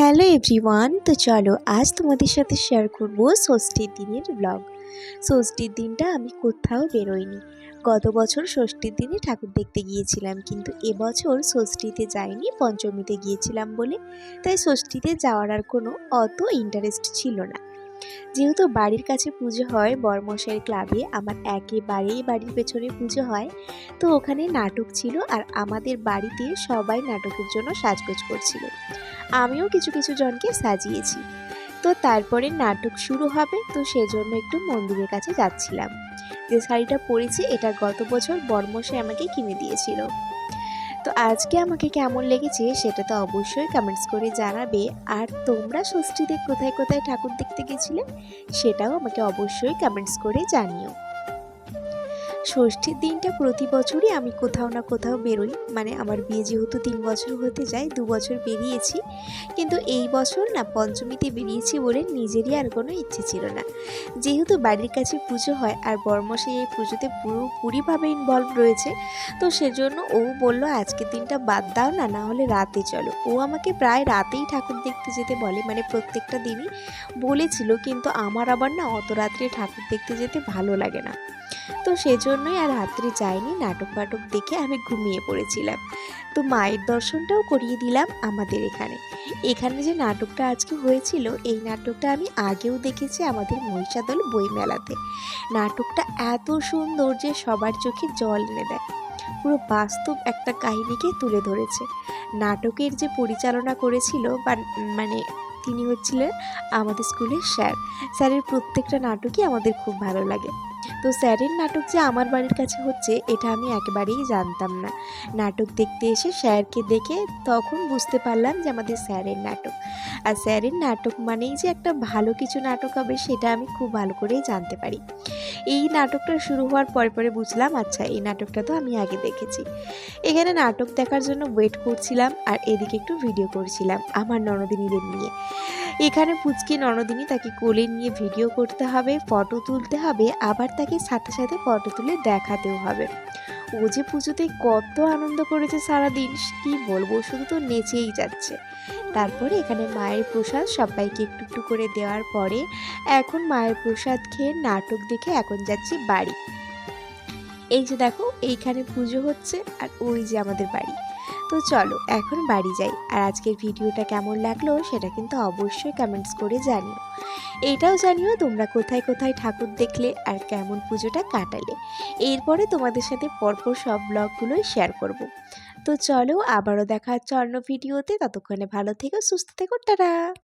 Hello everyone, তো চলো আজ তোমাদের সাথে শেয়ার করব ষষ্ঠীর দিনের ব্লগ ষষ্ঠীর দিনটা আমি কোথাও বেরোইনি। গত বছর ষষ্ঠীর দিনে ঠাকুর দেখতে গিয়েছিলাম, কিন্তু এবছর ষষ্ঠীতে যাইনি, পঞ্চমীতে গিয়েছিলাম বলে। তাই ষষ্ঠীতে যাওয়ার আর কোনো অত ইন্টারেস্ট ছিল না। যেহেতু বাড়ির কাছে পুজো হয় বর্মশাইয়ের ক্লাবে আমার একেবারেই বাড়ির পেছনে পুজো হয়। তো ওখানে নাটক ছিল আর আমাদের বাড়িতে সবাই নাটকের জন্য সাজগোজ করছিল। আমিও কিছু কিছু জনকে সাজিয়েছি। তো তারপরে নাটক শুরু হবে, তো সেজন্য একটু মন্দিরের কাছে যাচ্ছিলাম। যে শাড়িটা পরেছি, এটা গত বছর বর্মশাই আমাকে কিনে দিয়েছিল। তো আজকে আমাকে কেমন লেগেছে সেটা তো অবশ্যই কমেন্টস করে জানাবে। আর তোমরা ষষ্ঠীতে কোথায় কোথায় ঠাকুর দেখতে গেছিলে সেটাও আমাকে অবশ্যই কমেন্টস করে জানিও। ষষ্ঠীর দিনটা প্রতি বছরই আমি কোথাও না কোথাও বেরোই। মানে আমার বিয়ে যেহেতু তিন বছর হতে যায়, দু বছর বেরিয়েছি। কিন্তু এই বছর না পঞ্চমীতে বেরিয়েছি বলে নিজেরই আর কোনো ইচ্ছে ছিল না। যেহেতু বাড়ির কাছে পুজো হয় আর বর্মশাই এই পুজোতে পুরোপুরিভাবে ইনভলভ রয়েছে, তো সেজন্য ও বলল, আজকের দিনটা বাদ দাও না না হলে রাতে চলো। ও আমাকে প্রায় রাতেই ঠাকুর দেখতে যেতে বলে। মানে প্রত্যেকটা দিনই বলেছিল, কিন্তু আমার আবার না অত রাত্রে ঠাকুর দেখতে যেতে ভালো লাগে না। তো সেজন্যই আর রাত্রে যাইনি নাটক ফাটক দেখে আমি ঘুমিয়ে পড়েছিলাম। তো মায়ের দর্শনটাও করিয়ে দিলাম আমাদের এখানে। এখানে যে নাটকটা আজকে হয়েছিল, এই নাটকটা আমি আগেও দেখেছি আমাদের মহিষাদল বইমেলাতে। নাটকটা এত সুন্দর যে সবার চোখে জল এনে দেয়। পুরো বাস্তব একটা কাহিনীকে তুলে ধরেছে। নাটকের যে পরিচালনা করেছিল বা মানে তিনি হচ্ছিলেন আমাদের স্কুলের স্যার। স্যারের প্রত্যেকটা নাটকই আমাদের খুব ভালো লাগে। তো স্যারের নাটক যে আমার বাড়ির কাছে হচ্ছে, এটা আমি একেবারেই জানতাম না। নাটক দেখতে এসে স্যারকে দেখে তখন বুঝতে পারলাম যে আমাদের স্যারের নাটক। আর স্যারের নাটক মানেই যে একটা ভালো কিছু নাটক হবে, সেটা আমি খুব ভালো করেই জানতে পারি। এই নাটকটা শুরু হওয়ার পরে পরে বুঝলাম আচ্ছা এই নাটকটা তো আমি আগে দেখেছি। এখানে নাটক দেখার জন্য ওয়েট করছিলাম আর এদিকে একটু ভিডিও করছিলাম আমার ননদিনীদের নিয়ে। এখানে পুচকি ননদিনী তাকে কোলে নিয়ে ভিডিও করতে হবে, ফটো তুলতে হবে, আবার তাকে সাথে সাথে ফটো তুলে দেখাতেও হবে। ও যে পুজোতে কত আনন্দ করেছে সারাদিন, কি বলব, শুধু তো নেচেই যাচ্ছে। তারপরে এখানে মায়ের প্রসাদ সবাইকে একটু একটু করে দেওয়ার পরে এখন মায়ের প্রসাদ খেয়ে নাটক দেখে এখন যাচ্ছি বাড়ি। এই যে দেখো, এইখানে পুজো হচ্ছে আর ওই যে আমাদের বাড়ি। তো চলো, এখন বাড়ি যাই। আর আজকের ভিডিওটা কেমন লাগল সেটা কিন্তু অবশ্যই কমেন্টস করে জানিও। এটাও জানিও তোমরা কোথায় কোথায় ঠাকুর দেখলে আর কেমন পুজোটা কাটালে। এরপরে তোমাদের সাথে পরপর সব ব্লগগুলোই শেয়ার করব। তো চলো, আবারও দেখা হচ্ছে অন্য ভিডিওতে। ততক্ষণে ভালো থেকো, সুস্থ থেকো, টাটা!